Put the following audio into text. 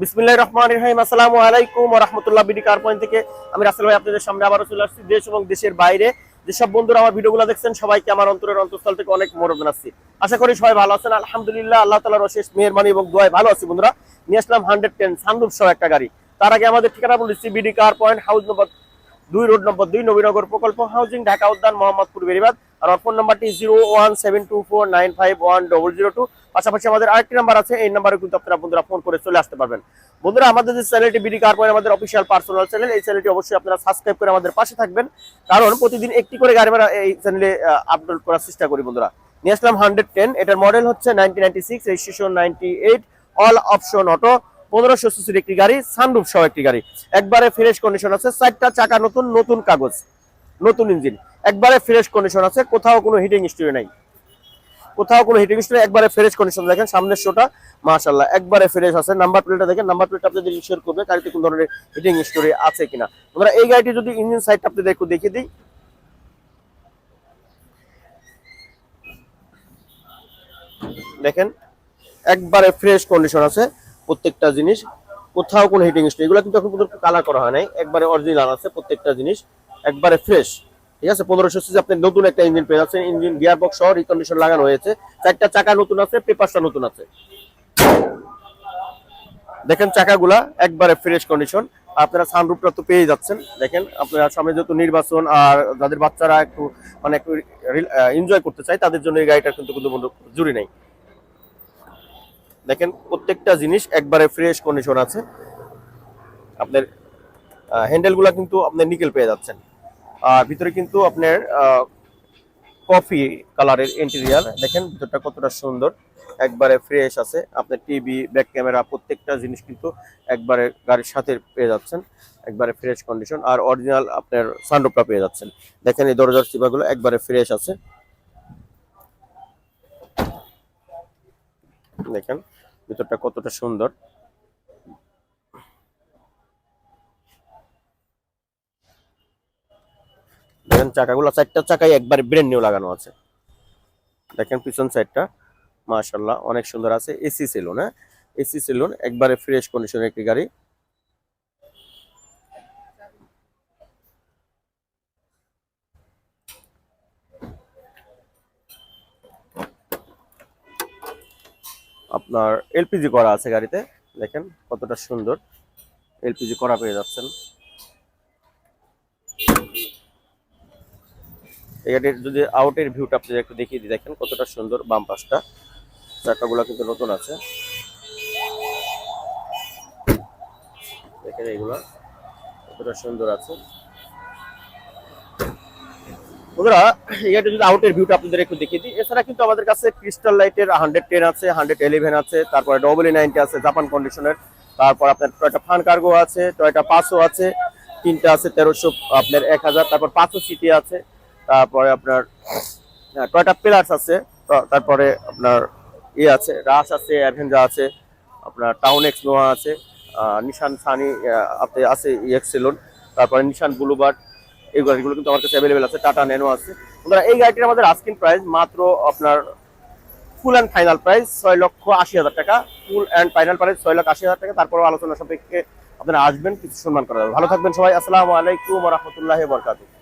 বিসমিল্লাহ রহমান রহিম। আসসালামু আলাইকুম রহমতুল্লাহ বিডি কার পয়েন্ট থেকে। আমি রাসেল ভাই আপনাদের সামনে আবারও চলে আসছি দেশ এবং দেশের বাইরে। যেসব বন্ধুরা আমার ভিডিওগুলো দেখছেন, সবাইকে আমার অন্তরের অন্তঃস্থল থেকে অনেক মরদ জানাচ্ছি আশা করি সবাই ভালো আছেন। আলহামদুলিল্লাহ, আল্লাহ তালার অশেষ মেহরবানি এবং দোয়ায় ভালো আছি বন্ধুরা। নিয়ে আসলাম হান্ড্রেড টেন সানরুফ সহ একটা গাড়ি। তার আগে আমাদের ঠিকানা বলেছি বিডি কার পয়েন্ট হাউস নম্বর দুই, রোড নম্বর দুই, নবীনগর প্রকল্প হাউজিং, ঢাকা উদ্যান, মোহাম্মদপুর বেরিবাদ আর ফোন নাম্বারটি zero one seven two four nine five one double zero two. পাশাপাশি আমাদের আরেকটি নাম্বার আছে, এই নাম্বারে কিন্তু আপনারা বন্ধুরা ফোন করে চলে আসতে পারবেন। বন্ধুরা, আমাদের যে চ্যানেলটি বিডি কার পয়েন্ট আমাদের অফিসিয়াল পার্সোনাল চ্যানেল এই চ্যানেলটি অবশ্যই আপনারা সাবস্ক্রাইব করে আমাদের পাশে থাকবেন। কারণ প্রতিদিন একটি করে গাড়ি ভাড়া এই চ্যানেলে আপলোড করার চেষ্টা করি বন্ধুরা। নিয়ে আসলাম হান্ড্রেড টেন এটার মডেল হচ্ছে nineteen ninety six registration ninety eight all option auto পনেরোশো সিসির একটি গাড়ি সানরুফ সহ একটি গাড়ি। একবারে ফ্রেশ কন্ডিশন আছে, চারটা চাকা নতুন নতুন কাগজ, নতুন ইঞ্জিন একবারে ফ্রেশ কন্ডিশন আছে, কোথাও কোনো হিটিং স্টোরি নাই। কোথাও কোনো হিটিং স্টোরি একবারে ফ্রেশ কন্ডিশন দেখেন সামনের শোটা মাশাল্লাহ একবারে ফ্রেশ আছে। নাম্বার প্লেটটা দেখেন নাম্বার প্লেটটা আপনাদের শেয়ার করবে গাড়িতে কোন ধরনের হিটিং স্টোরি আছে কিনা। আমরা এই গাড়িটি যদি ইঞ্জিন সাইডটা আপনাদের দেখো দেখিয়ে দিই। দেখেন, একবারে ফ্রেশ কন্ডিশন আছে প্রত্যেকটা জিনিস। কোথাও কোনো হিটিং স্টোরি এগুলো কিন্তু এখন পর্যন্ত কালার করা হয় নাই, একবারে অরিজিনাল আছে প্রত্যেকটা জিনিস, একবারে ফ্রেশ ঠিক আছে? পনেরোশো সিসি আপনি নতুন একটা ইঞ্জিন পেয়ে যাচ্ছেন ইঞ্জিন গিয়ার বক্স সহ রিকন্ডিশন লাগানো হয়েছে। চারটা চাকা নতুন আছে পেপারটা নতুন আছে। দেখেন চাকাগুলা একবারে ফ্রেশ কন্ডিশন আপনারা সানরুফটা তো পেয়ে যাচ্ছেন। দেখেন, আপনারা সামনে যেহেতু নির্বাচন আর যাদের বাচ্চারা একটু মানে একটু এনজয় করতে চায়, তাদের জন্য এই গাড়িটা কিন্তু কিন্তু জুড়ি নেই। দেখেন, প্রত্যেকটা জিনিস একবারে ফ্রেশ কন্ডিশন আছে। আপনার হ্যান্ডেলগুলা কিন্তু আপনার নিকেল পেয়ে যাচ্ছেন। আর ভিতরে কিন্তু আপনার কফি কালারের ইন্টেরিয়ার দেখেন, ভিতরটা কতটা সুন্দর। একবারে ফ্রেশ আছে। আপনার টিভি ব্যাক ক্যামেরা প্রত্যেকটা জিনিস কিন্তু একবারে গাড়ির সাথে পেয়ে যাচ্ছেন। একবারে ফ্রেশ কন্ডিশন আর অরিজিনাল আপনার সানরুফটা পেয়ে যাচ্ছেন। দেখেন, এই দরজার চিপাগুলো একবারে ফ্রেশ আছে। দেখেন, ভিতরটা কতটা সুন্দর। দেখেন চাকাগুলো চারটা চাকাই একবার ব্রেন্ড নিউ লাগানো আছে। দেখেন পিছন সাইডটা মাশাল্লাহ অনেক সুন্দর আছে। এসি সেলুন হ্যাঁ? এসি সেলুন একবারে ফ্রেশ কন্ডিশনের একটি গাড়ি। আপনার এলপিজি করা আছে গাড়িতে। দেখেন কতটা সুন্দর। এলপিজি করা পেয়ে যাচ্ছেন। গাড়ির যদি আউটের ভিউটা আপনি একটু দেখিয়ে দিই, দেখেন কতটা সুন্দর বাম পাশটা। চাকাগুলো কিন্তু নতুন আছে। দেখেন এইগুলো কতটা সুন্দর আছে। যদি আউটের ভিউটা আপনাদের একটু দেখিয়ে দিই, এছাড়া কিন্তু আমাদের কাছে ক্রিস্টাল লাইটের হান্ড্রেড টেন আছে হান্ড্রেড আছে নাইনটি আছে জাপান তারপর আপনার টয়টা ফান কার্গো আছে টয়টা পাঁচশো আছে, তিনটা আছে তেরোশো, আপনার এক হাজার, তারপর পাঁচশো সিটি আছে। তারপরে আপনার টয়টা প্লাস আছে? তারপরে আপনার ইয়ে আছে, রাস আছে অ্যাভেঞ্জা আছে, আপনার টাউন এক্স নোয়া আছে নিশান সানি আপনি আছে সেলুন তারপরে নিশান ব্লুবার্ড এই গাড়িগুলো কিন্তু আমার কাছে অ্যাভেলেবেল আছে, টাটা ন্যানো আছে। বন্ধুরা এই গাড়িটির আমাদের আস্কিং প্রাইস মাত্র আপনার ফুল অ্যান্ড ফাইনাল প্রাইস ছয় লক্ষ আশি হাজার টাকা ফুল অ্যান্ড ফাইনাল প্রাইস ছয় লক্ষ আশি হাজার টাকা তারপর আলোচনা সাপেক্ষে আপনারা আসবেন, কিছু সম্মান করা যাবে। ভালো থাকবেন সবাই, আসসালামু আলাইকুম রহমতুল্লাহ বরকাতুহ।